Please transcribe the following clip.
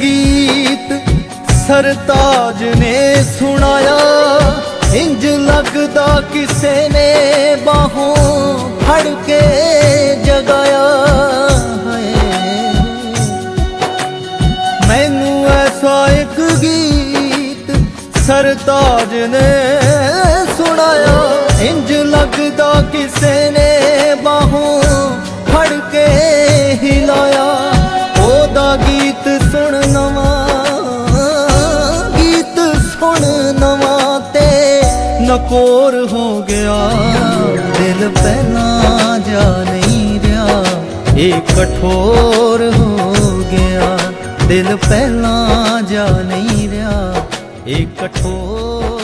ਗੀਤ ਸਰਤਾਜ ਨੇ ਸੁਣਾਇਆ। ਇੰਜ ਲੱਗਦਾ ਕਿਸੇ ਨੇ ਬਾਹੋਂ ਫੜ ਕੇ ਜਗਾਇਆ ਮੈਨੂੰ ਐਸਾ ਇੱਕ ਗੀਤ ਸਰਤਾਜ ਨੇ ਸੁਣਾਇਆ। ਇੰਜ ਲੱਗਦਾ ਕਿਸੇ ਨੇ ਬਾਹੋਂ ਫੜ ਕੇ ਹਿਲਾਇਆ ਨਵਾਂ ਤੇ ਨਕੋਰ ਹੋ ਗਿਆ। ਦਿਲ ਪਹਿਲਾਂ ਜਾ ਨਹੀਂ ਰਿਹਾ, ਇਹ ਕਠੋਰ ਹੋ ਗਿਆ। ਦਿਲ ਪਹਿਲਾਂ ਜਾ ਨਹੀਂ ਰਿਹਾ, ਇਹ ਕਠੋਰ